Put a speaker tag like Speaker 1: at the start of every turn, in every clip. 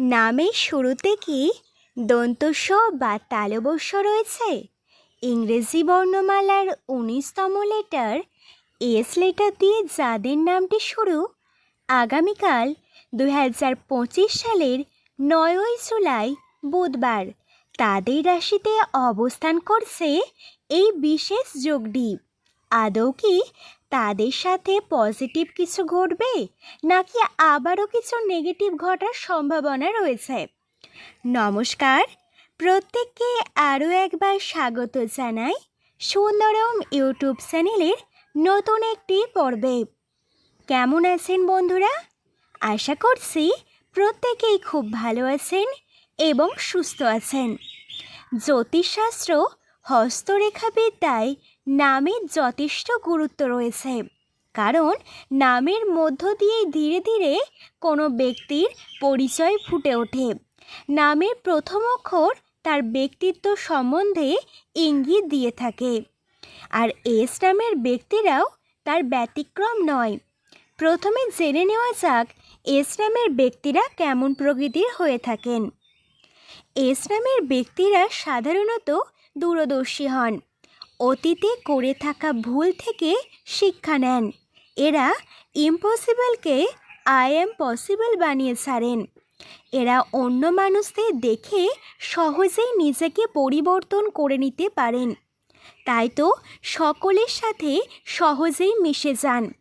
Speaker 1: নামের শুরুতে কি দন্তস্ব বা তালবস্য রয়েছে? ইংরেজি বর্ণমালার উনিশতম লেটার এস লেটার দিয়ে যাদের নামটি শুরু, আগামীকাল দু হাজার পঁচিশ সালের নয়ই জুলাই বুধবার, তাদের রাশিতে অবস্থান করছে এই বিশেষ যোগটি আদৌ কি তাদের সাথে পজিটিভ কিছু ঘটবে? নাকি আবারও কিছু নেগেটিভ ঘটার সম্ভাবনা রয়েছে? নমস্কার। প্রত্যেককে আরও একবার স্বাগত জানাই সুন্দরম ইউটিউব চ্যানেলের নতুন একটি পর্বে। কেমন আছেন বন্ধুরা? আশা করছি প্রত্যেকেই খুব ভালো আছেন এবং সুস্থ আছেন। জ্যোতিষশাস্ত্র হস্তরেখাবিদ্যায় নামের যথেষ্ট গুরুত্ব রয়েছে। কারণ, নামের মধ্য দিয়েই ধীরে ধীরে কোনো ব্যক্তির পরিচয় ফুটে ওঠে। নামের প্রথম অক্ষর তার ব্যক্তিত্ব সম্বন্ধে ইঙ্গিত দিয়ে থাকে। আর এস নামের ব্যক্তিরাও তার ব্যতিক্রম নয়। প্রথমে জেনে নেওয়া যাক, এস নামের ব্যক্তিরা কেমন প্রকৃতির হয়ে থাকেন। এস নামের ব্যক্তিরা সাধারণত দূরদর্শী হন। অতীতে করে থাকা ভুল থেকে শিক্ষা নেন। এরা ইম্পসিবলকে আই এম পসিবল বানিয়ে ছাড়েন। এরা অন্য মানুষদের দেখে সহজেই নিজেকে পরিবর্তন করে নিতে পারেন। তাই তো সকলের সাথে সহজেই মিশে যান।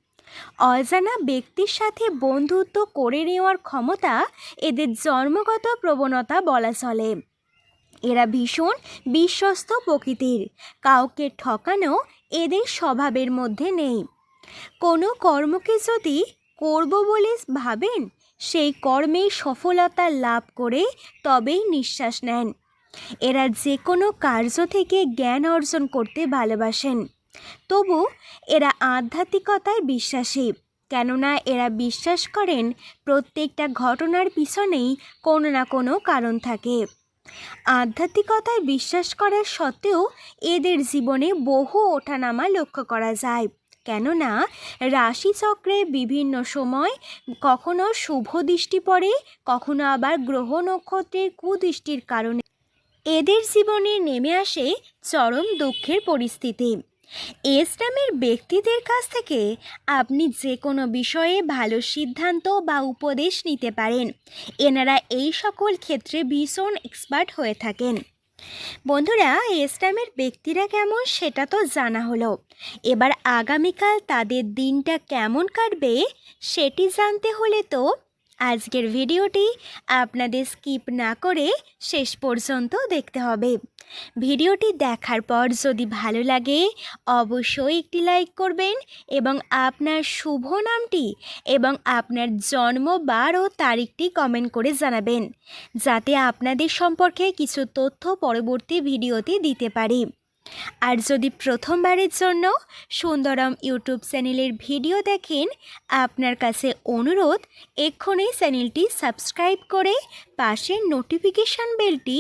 Speaker 1: অজানা ব্যক্তির সাথে বন্ধুত্ব করে নেওয়ার ক্ষমতা এদের জন্মগত প্রবণতা বলা চলে। এরা ভীষণ বিশ্বস্ত প্রকৃতির। কাউকে ঠকানো এদের স্বভাবের মধ্যে নেই। কোনো কর্মকে যদি করব বলে ভাবেন, সেই কর্মে সফলতা লাভ করে তবেই নিঃশ্বাস নেন। এরা যে কোনো কার্য থেকে জ্ঞান অর্জন করতে ভালোবাসেন। তবু এরা আধ্যাত্মিকতায় বিশ্বাসী, কেননা এরা বিশ্বাস করেন প্রত্যেকটা ঘটনার পিছনেই কোনো না কোনো কারণ থাকে। আধ্যাত্মিকতায় বিশ্বাস করার সত্ত্বেও এদের জীবনে বহু ওঠানামা লক্ষ্য করা যায়। কেননা, রাশিচক্রে বিভিন্ন সময় কখনো শুভ দৃষ্টি পড়ে, কখনো আবার গ্রহ নক্ষত্রের কুদৃষ্টির কারণে। এদের জীবনে নেমে আসে চরম দুঃখের পরিস্থিতি। এস নামের ব্যক্তিদের কাছ থেকে আপনি যে কোনো বিষয়ে ভালো সিদ্ধান্ত বা উপদেশ নিতে পারেন। এনারা এই সকল ক্ষেত্রে ভীষণ এক্সপার্ট হয়ে থাকেন। বন্ধুরা এস নামের ব্যক্তিরা কেমন সেটা তো জানা হলো। এবার আগামীকাল তাদের দিনটা কেমন কাটবে সেটি জানতে হলে তো আজকের ভিডিওটি আপনাদের স্কিপ না করে শেষ পর্যন্ত দেখতে হবে। ভিডিওটি দেখার পর যদি ভালো লাগে, অবশ্যই একটি লাইক করবেন এবং আপনার শুভ নামটি এবং আপনার জন্ম বার ও তারিখটি কমেন্ট করে জানাবেন, যাতে আপনাদের সম্পর্কে কিছু তথ্য পরবর্তী ভিডিওতে দিতে পারি। আর যদি প্রথমবারের জন্য সুন্দরম ইউটিউব চ্যানেলের ভিডিও দেখেন, আপনার কাছে অনুরোধ, এক্ষুনি চ্যানেলটি সাবস্ক্রাইব করে পাশের নোটিফিকেশান বেলটি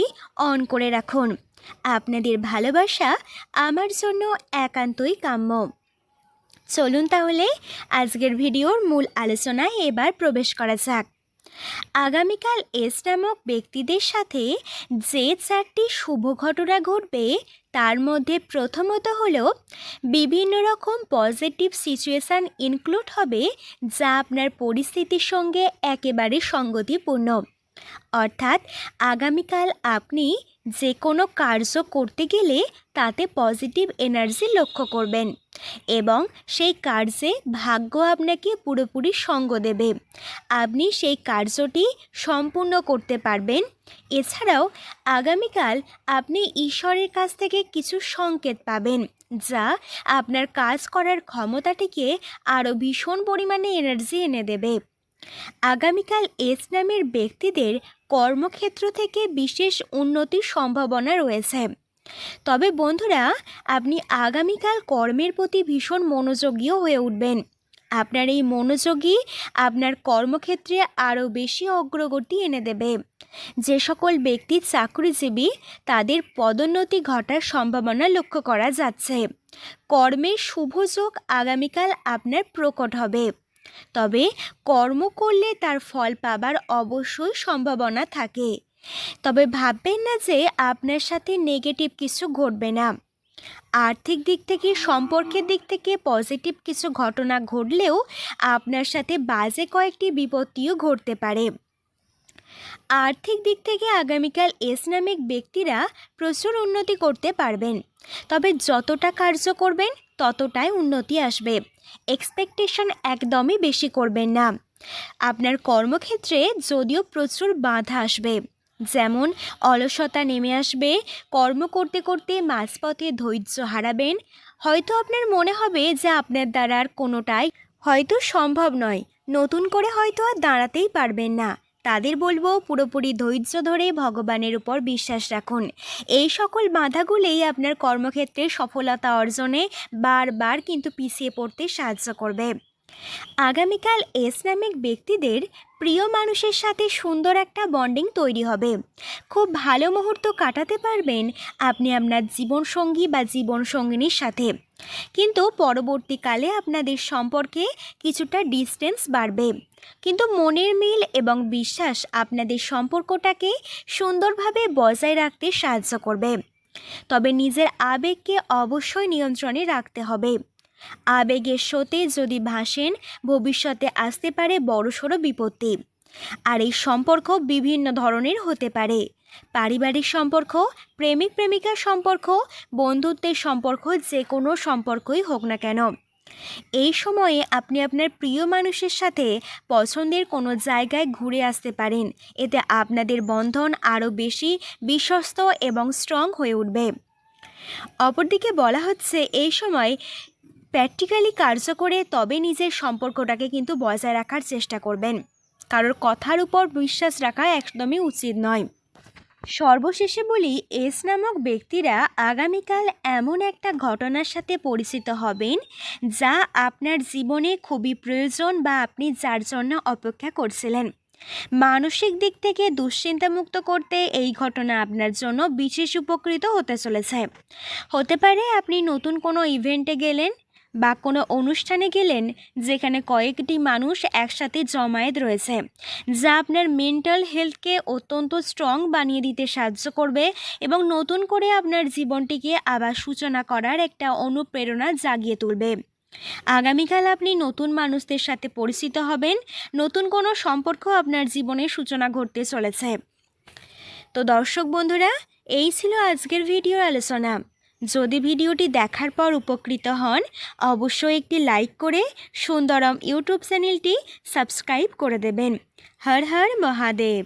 Speaker 1: অন করে রাখুন। আপনাদের ভালোবাসা আমার জন্য একান্তই কাম্য। চলুন তাহলে, আজকের ভিডিওর মূল আলোচনায় এবার প্রবেশ করা যাক। আগামীকাল এস নামক ব্যক্তিদের সাথে যে চারটি শুভ ঘটনা ঘটবে, তার মধ্যে প্রথমত হল, বিভিন্ন রকম পজিটিভ সিচুয়েশান ইনক্লুড হবে, যা আপনার পরিস্থিতির সঙ্গে একেবারে সঙ্গতিপূর্ণ। অর্থাৎ আগামীকাল আপনি যে কোনো কার্য করতে গেলে তাতে পজিটিভ এনার্জি লক্ষ্য করবেন এবং সেই কার্যে ভাগ্য আপনাকে পুরোপুরি সঙ্গ দেবে। আপনি সেই কার্যটি সম্পূর্ণ করতে পারবেন। এছাড়াও আগামীকাল আপনি ঈশ্বরের কাছ থেকে কিছু সংকেত পাবেন, যা আপনার কাজ করার ক্ষমতাটিকে আরও ভীষণ পরিমাণে এনার্জি এনে দেবে। আগামীকাল এস নামের ব্যক্তিদের কর্মক্ষেত্র থেকে বিশেষ উন্নতির সম্ভাবনা রয়েছে। তবে বন্ধুরা, আপনি আগামীকাল কর্মের প্রতি ভীষণ মনোযোগীও হয়ে উঠবেন। আপনার এই মনোযোগী আপনার কর্মক্ষেত্রে আরও বেশি অগ্রগতি এনে দেবে। যে সকল ব্যক্তি চাকরিজীবী, তাদের পদোন্নতি ঘটার সম্ভাবনা লক্ষ্য করা যাচ্ছে। কর্মের শুভযোগ আগামীকাল আপনার প্রকট হবে। তবে কর্ম করলে তার ফল পাবার অবশ্যই সম্ভাবনা থাকে। তবে ভাববেন না যে আপনার সাথে নেগেটিভ কিছু ঘটবে না। আর্থিক দিক থেকে, সম্পর্কের দিক থেকে পজিটিভ কিছু ঘটনা ঘটলেও আপনার সাথে বাজে কয়েকটি বিপত্তিও ঘটতে পারে। আর্থিক দিক থেকে আগামীকাল এস ব্যক্তিরা প্রচুর উন্নতি করতে পারবেন। তবে যতটা কার্য করবেন ততটাই উন্নতি আসবে। এক্সপেকটেশন একদমই বেশি করবেন না। আপনার কর্মক্ষেত্রে যদিও প্রচুর বাধা আসবে। যেমন অলসতা নেমে আসবে, কর্ম করতে করতে মাঝপথে ধৈর্য হারাবেন। হয়তো আপনার মনে হবে যে আপনার দ্বারা আর কোনোটাই হয়তো সম্ভব নয়। নতুন করে হয়তো আর দাঁড়াতেই পারবেন না। তাদের বলব পুরোপুরি ধৈর্য ধরে ভগবানের উপর বিশ্বাস রাখুন। এই সকল বাধাগুলোই আপনার কর্মক্ষেত্রে সফলতা অর্জনে বারবার কিন্তু পিছিয়ে পড়তে সাহায্য করবে। আগামীকাল এস ব্যক্তিদের প্রিয় মানুষের সাথে সুন্দর একটা বন্ডিং তৈরি হবে। খুব ভালো মুহূর্ত কাটাতে পারবেন আপনি আপনার জীবনসঙ্গী বা জীবনসঙ্গিনীর সাথে। কিন্তু পরবর্তীকালে আপনাদের সম্পর্কে কিছুটা ডিস্টেন্স বাড়বে। কিন্তু মনের মিল এবং বিশ্বাস আপনাদের সম্পর্কটাকে সুন্দরভাবে বজায় রাখতে সাহায্য করবে। তবে নিজের আবেগকে অবশ্যই নিয়ন্ত্রণে রাখতে হবে। আবেগের স্রোতে যদি ভাসেন, ভবিষ্যতে আসতে পারে বড়সড় বিপত্তি। আর এই সম্পর্ক বিভিন্ন ধরনের হতে পারে। পারিবারিক সম্পর্ক, প্রেমিক প্রেমিকার সম্পর্ক, বন্ধুত্বের সম্পর্ক যে কোনো সম্পর্কই হোক না কেন। এই সময়ে আপনি আপনার প্রিয় মানুষের সাথে পছন্দের কোনো জায়গায় ঘুরে আসতে পারেন। এতে আপনাদের বন্ধন আরও বেশি বিশ্বস্ত এবং স্ট্রং হয়ে উঠবে। অপরদিকে বলা হচ্ছে, এই সময় প্র্যাকটিক্যালি কার্য করে তবে নিজের সম্পর্কটাকে কিন্তু বজায় রাখার চেষ্টা করবেন। কারোর কথার উপর বিশ্বাস রাখা একদমই উচিত নয়। সর্বশেষে বলি, এস নামক ব্যক্তিরা আগামীকাল এমন একটা ঘটনার সাথে পরিচিত হবেন, যা আপনার জীবনে খুবই প্রয়োজন বা আপনি যার জন্য অপেক্ষা করছিলেন। মানসিক দিক থেকে দুশ্চিন্তামুক্ত করতে এই ঘটনা আপনার জন্য বিশেষ উপকৃত হতে চলেছে। হতে পারে আপনি নতুন কোনো ইভেন্টে গেলেন বা কোনো অনুষ্ঠানে গেলেন যেখানে কয়েকটি মানুষ একসাথে জমায়েত রয়েছে, যা আপনার মেন্টাল হেলথকে অত্যন্ত স্ট্রং বানিয়ে দিতে সাহায্য করবে এবং নতুন করে আপনার জীবনটিকে আবার সূচনা করার একটা অনুপ্রেরণা জাগিয়ে তুলবে। আগামীকাল আপনি নতুন মানুষদের সাথে পরিচিত হবেন, নতুন কোনো সম্পর্ক আপনার জীবনে সূচনা ঘটতে চলেছে। তো দর্শক বন্ধুরা, এই ছিল আজকের ভিডিও আলোচনা। যদি ভিডিওটি দেখার পর উপকৃত হন, অবশ্যই একটি লাইক করে সুন্দরম ইউটিউব চ্যানেলটি সাবস্ক্রাইব করে দেবেন। হর হর মহাদেব।